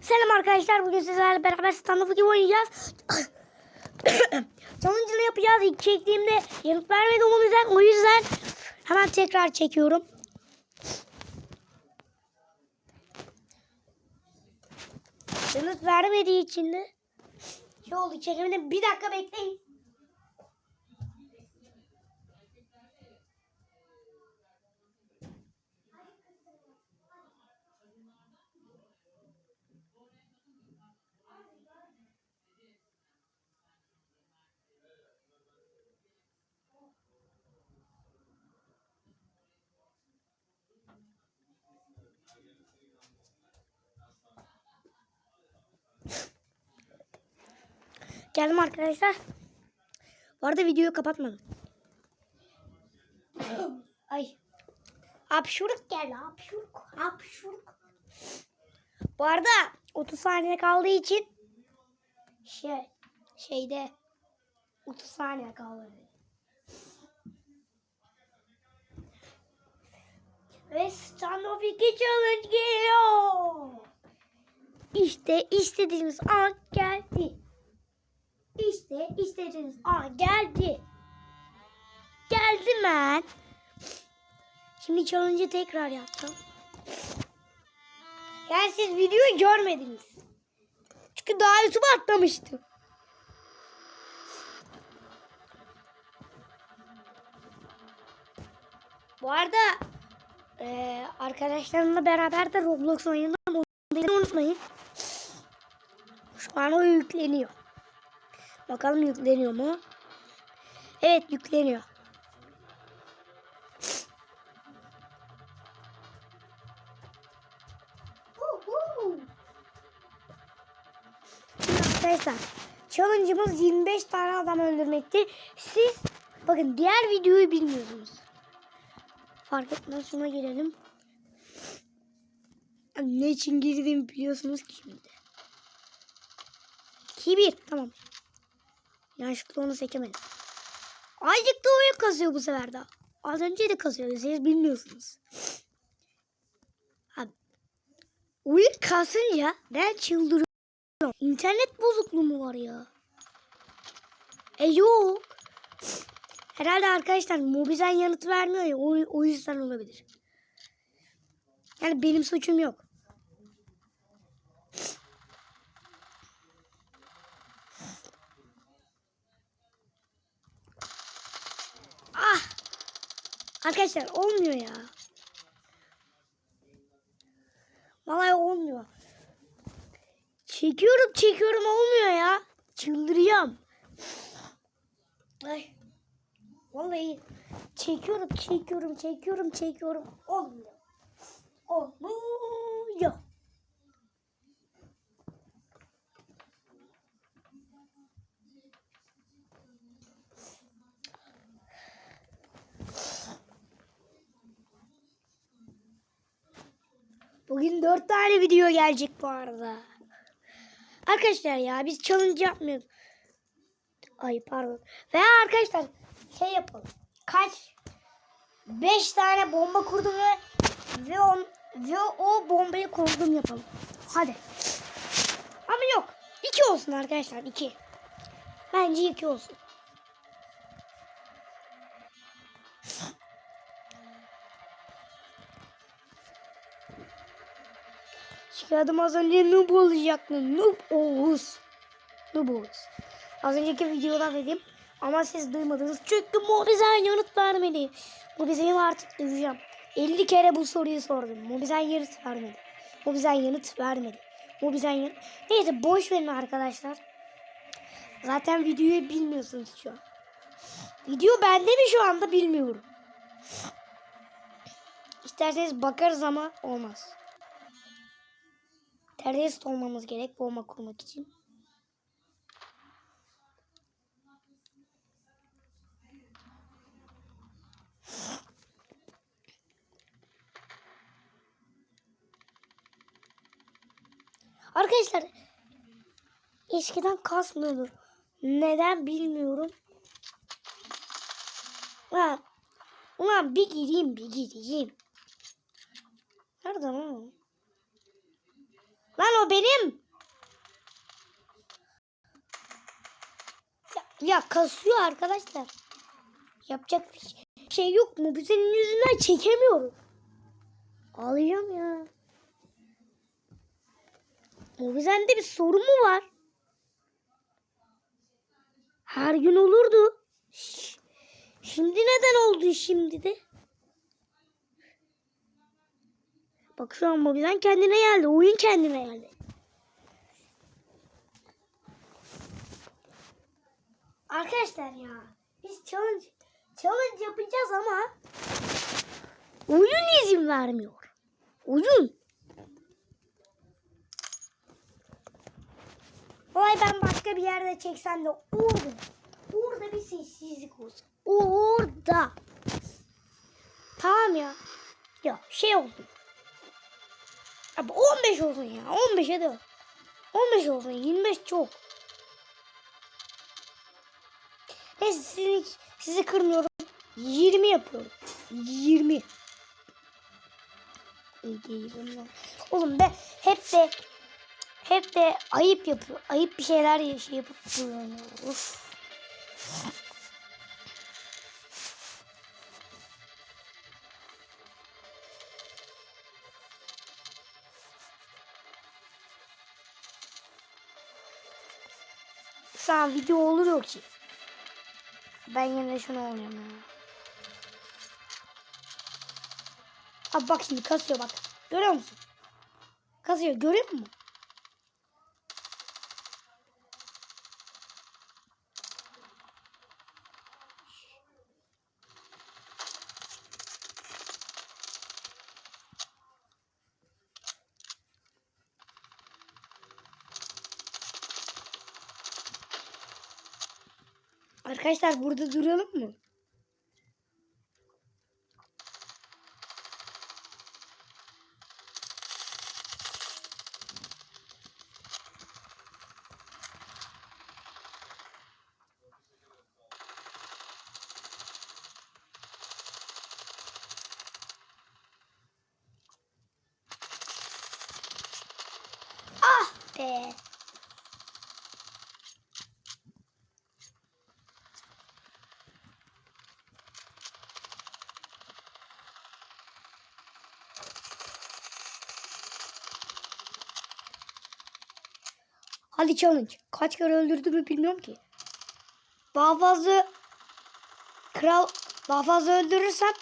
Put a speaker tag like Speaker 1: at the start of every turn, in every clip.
Speaker 1: Selam arkadaşlar. Bugün sizlerle beraber stand-up gibi oynayacağız. Challenge'ını yapacağız. İlk çektiğimde yanıt vermedi o yüzden. O yüzden hemen tekrar çekiyorum. Yanıt vermediği için de şey oldu çekimde bir dakika bekleyin. Geldim arkadaşlar. Bu arada videoyu kapatmadım. Ay. Hapşuruk geldi. Hapşuruk. Hapşuruk. Bu arada 30 saniye kaldığı için şey şeyde 30 saniye kaldı. Ve Standoff 2 Challenge geliyor. İşte istediğimiz an geldi. İşte istediğiniz an geldi. Geldi ben. Şimdi challenge'ı tekrar yapacağım. Yani siz videoyu görmediniz. Çünkü daha YouTube'a atlamıştım. Bu arada eee arkadaşlarımla beraber de Roblox oyununda unutmayın. Şu an o yükleniyor. Bakalım yükleniyor mu? Evet yükleniyor. Arkadaşlar challenge'ımız 25 tane adam öldürmekti. Siz bakın diğer videoyu bilmiyorsunuz. Fark etmez şuna girelim. Ne için girdiğimi biliyorsunuz ki şimdi. Kibir tamam. Yanlışlıkla onu seçemedim. Azıcık da oyun kazıyor bu sefer de. Az önce de kazıyordu. Siz bilmiyorsunuz. Abi, oyun kasınca ben çıldırıyorum. İnternet bozukluğu mu var ya? E yok. Herhalde arkadaşlar Mobizen yanıt vermiyor ya. O, o yüzden olabilir. Yani benim suçum yok. Ah! Arkadaşlar olmuyor ya. Vallahi olmuyor. Çekiyorum çekiyorum olmuyor ya. Çıldıracağım. Ay. Vallahi çekiyorum çekiyorum çekiyorum çekiyorum. Olmuyor. Olmuyor. Bugün dört tane video gelecek bu arada. Arkadaşlar ya biz challenge yapmıyoruz. Ay pardon. Veya arkadaşlar şey yapalım. Kaç? Beş tane bomba kurdum ve ve, on, ve o bombayı kurdum yapalım. Hadi. Ama yok. iki olsun arkadaşlar. iki. Bence iki olsun. Çıkardım az önce noob olacaktı. Noob Oğuz. Noob Oğuz. Az önceki videoda dedim. Ama siz duymadınız. Çünkü Mobizen yanıt vermedi. Mobizen'i artık duyacağım. 50 kere bu soruyu sordum. Mobizen yanıt vermedi. Mobizen yanıt vermedi. Mobizen yanıt... Neyse boş verin arkadaşlar. Zaten videoyu bilmiyorsunuz şu an. Video bende mi şu anda bilmiyorum. İsterseniz bakarız ama olmaz. Terörist olmamız gerek bomba kurmak için. Arkadaşlar eskiden kasmıyordur. Neden bilmiyorum. Ha, ulan bir gireyim bir gireyim. Nerede lan? o? benim. Ya, ya kasıyor arkadaşlar. Yapacak bir şey- şey yok mu? Senin yüzünden çekemiyorum. Ağlayacağım ya. Mobizen'de bir sorun mu var? Her gün olurdu. Şimdi neden oldu şimdi de? Bak şu an Mobizen kendine geldi. Oyun kendine geldi. Arkadaşlar ya biz challenge challenge yapacağız ama oyun izin vermiyor. Oyun. Olay ben başka bir yerde çeksem de orada. Orada bir sessizlik olsun. Orada. Tamam ya. Ya şey olsun. Abi 15 olsun ya. 15'e de. 15 olsun. 25 çok. Neyse sizi, sizi kırmıyorum. 20 yapıyorum. 20. 20. Oğlum be hep de hep de ayıp yapıyor. Ayıp bir şeyler şey yapıp duruyor. ya. Şu video oluyor ki. Ben yine şunu oynayayım ya. Abi bak şimdi kasıyor bak. Görüyor musun? Kasıyor görüyor musun? Arkadaşlar burada duralım mı? Ah be. Hadi challenge. Kaç kere öldürdüğümü bilmiyorum ki. Daha fazla kral daha fazla öldürürsem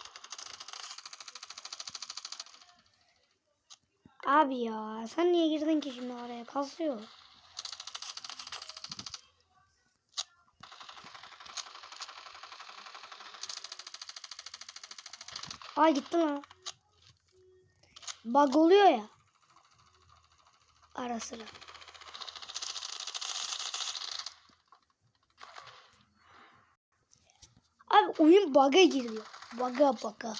Speaker 1: Abi ya sen niye girdin ki şimdi araya kasıyor. Ay gitti lan. Bug oluyor ya. Ara sıra. Abi oyun bug'a giriyor. Bug'a bug'a.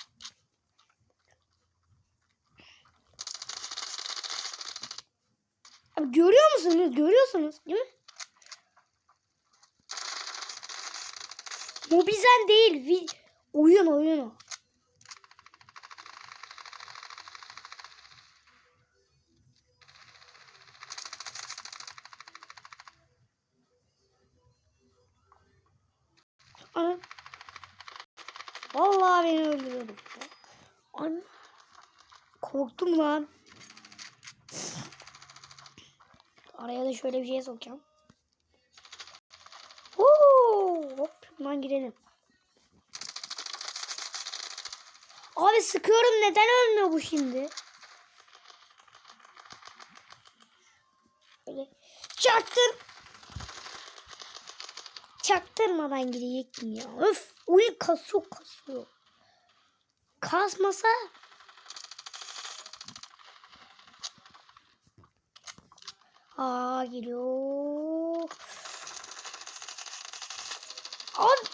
Speaker 1: Abi görüyor musunuz? Görüyorsunuz değil mi? Mobizen değil. Vi oyun oyun o. Ana. Vallahi beni öldürüyordu. An Korktum lan. Araya da şöyle bir şey sokacağım. Oo, hop hemen girelim. Abi sıkıyorum neden ölmüyor bu şimdi? Böyle çaktır. Çaktırmadan gidecektim ya. Öf oyun kasıyor kasıyor. Kasmasa Aa geliyor. Abi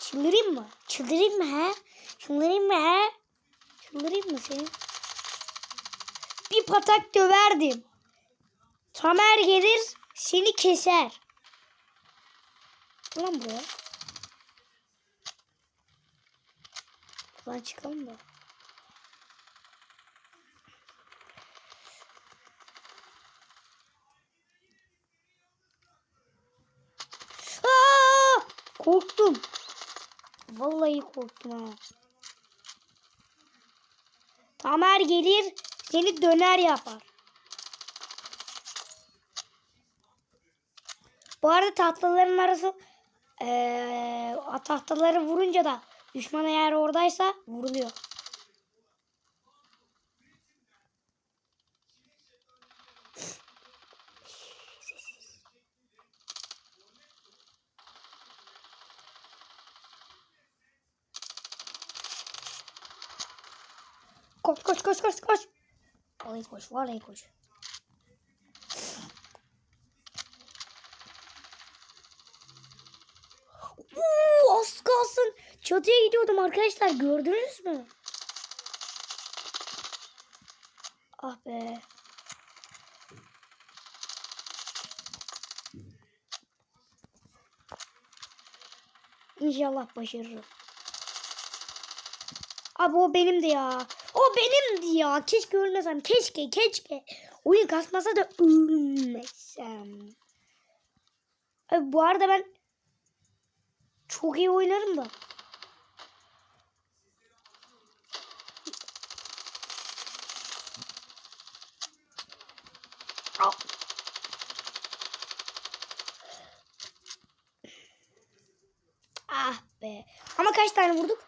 Speaker 1: çıldırayım mı? Çıldırayım mı he? Çıldırayım mı he? Çıldırayım mı seni? Bir patak döverdim. Tamer gelir seni keser. Lan buraya. Buradan çıkalım da. Aa! Korktum. Vallahi korktum ha. Tamer gelir seni döner yapar. Bu arada tahtaların arası ee, tahtaları vurunca da düşman eğer oradaysa vuruluyor. Koş koş koş koş koş. Vallahi koş vallahi koş. Uuu az Çatıya gidiyordum arkadaşlar gördünüz mü? Ah be. İnşallah başarırım. Abi o benimdi ya. O benimdi ya. Keşke ölmesem. Keşke keşke. Oyun kasmasa da ölmesem. Abi bu arada ben çok iyi oynarım da. Au. Ah Ama kaç tane vurduk?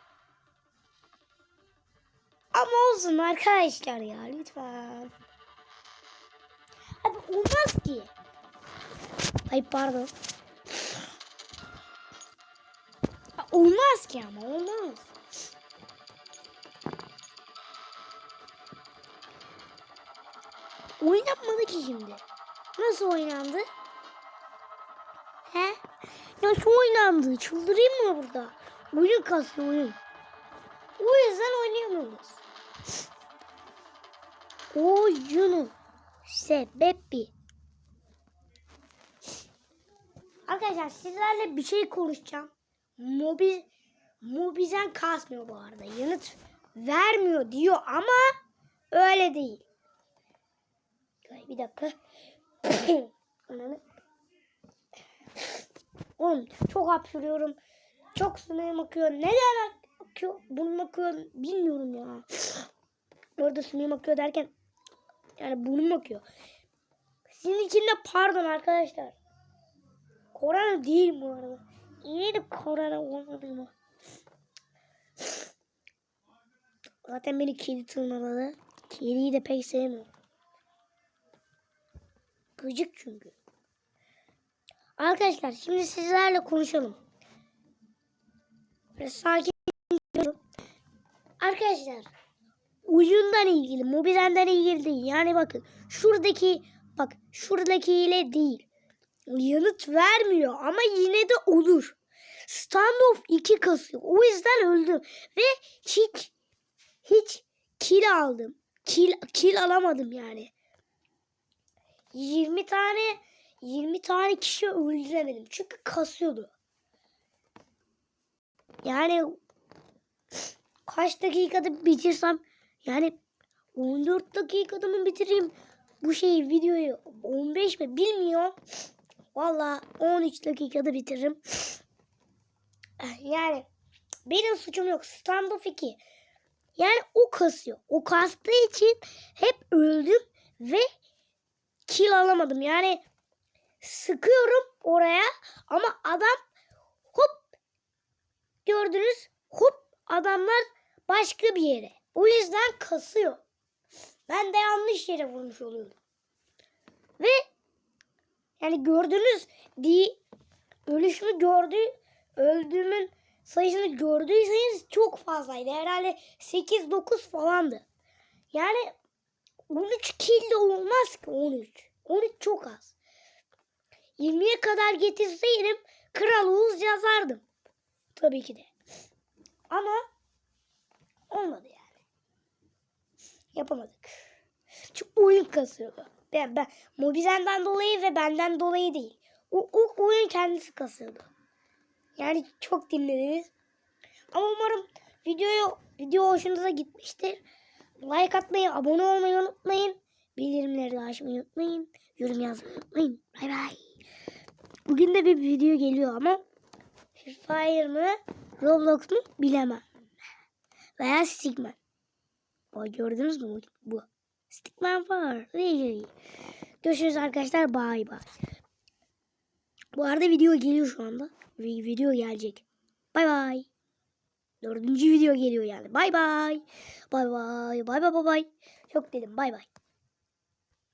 Speaker 1: Ama olsun arkadaşlar ya lütfen. Abi olmaz ki. Ay pardon. Olmaz ki ama olmaz. Oynanmadı ki şimdi. Nasıl oynandı? He? Nasıl oynandı? Çıldırayım mı burada? Oyun kasıyor oyun. O yüzden oynayamıyoruz. Oyunun sebebi. Arkadaşlar sizlerle bir şey konuşacağım. Mobi, Mobizen kasmıyor bu arada. Yanıt vermiyor diyor ama öyle değil. Bir dakika. Ananı. Oğlum çok hapşırıyorum. Çok sınırım akıyor. Neden akıyor? Burnum akıyor. Bilmiyorum ya. Orada sınırım akıyor derken yani burnum akıyor. Sizin için de pardon arkadaşlar. Korona değil bu arada. Yine de korona olmadı mı? Zaten beni kedi tırmaladı. Kediyi de pek sevmiyorum. Gıcık çünkü. Arkadaşlar şimdi sizlerle konuşalım. Böyle sakin. Arkadaşlar oyundan ilgili, Mobizen'den ilgili değil. Yani bakın şuradaki bak şuradaki ile değil. Yanıt vermiyor ama yine de olur. Standoff 2 kasıyor. O yüzden öldüm. Ve hiç hiç kill aldım. Kill, kill alamadım yani. 20 tane 20 tane kişi öldüremedim. Çünkü kasıyordu. Yani kaç dakikada bitirsem yani 14 dakikada mı bitireyim bu şeyi videoyu 15 mi bilmiyorum. Valla 13 dakikada bitiririm. Yani benim suçum yok. Standoff 2. Yani o kasıyor. O kastığı için hep öldüm ve kill alamadım. Yani sıkıyorum oraya ama adam hop gördünüz hop adamlar başka bir yere. O yüzden kasıyor. Ben de yanlış yere vurmuş oluyorum. Ve yani gördünüz di ölüşümü gördü öldüğümün sayısını gördüyseniz çok fazlaydı. Herhalde 8-9 falandı. Yani 13 kill de olmaz ki 13. 13 çok az. 20'ye kadar getirseydim Kral Oğuz yazardım. Tabii ki de. Ama olmadı yani. Yapamadık. Çünkü oyun kasıyordu. Ben, ben Mobizen'den dolayı ve benden dolayı değil. O, o oyun kendisi kasıyordu. Yani çok dinlediniz. Ama umarım videoyu video hoşunuza gitmiştir. Like atmayı, abone olmayı unutmayın. Bildirimleri de açmayı unutmayın. Yorum yazmayı unutmayın. Bay bay. Bugün de bir video geliyor ama Free Fire mı? Roblox mu? Bilemem. Veya Stickman. Bak gördünüz mü bu? bu. Stickman var. Görüşürüz arkadaşlar. Bay bay. Bu arada video geliyor şu anda. Vi- Video gelecek. Bay bay. Dördüncü video geliyor yani. Bay bay. Bay bay. Bay bay bay bay. Çok dedim bay bay.